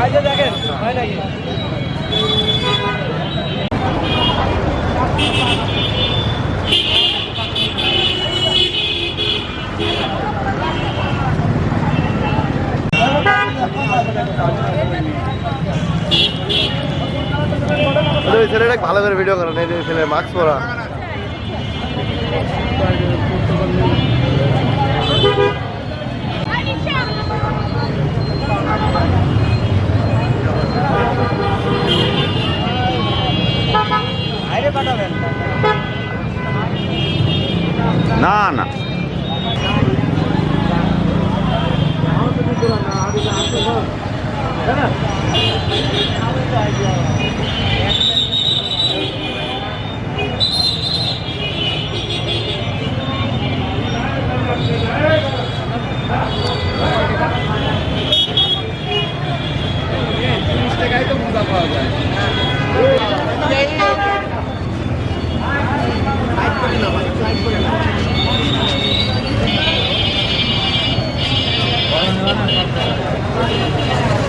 আছে দেখেন হয় একটু আচ্ছা, ওই ছেলেটা ভালো করে ভিডিও করেন এই ছেলে মাস্ক পরা। না না। তাই না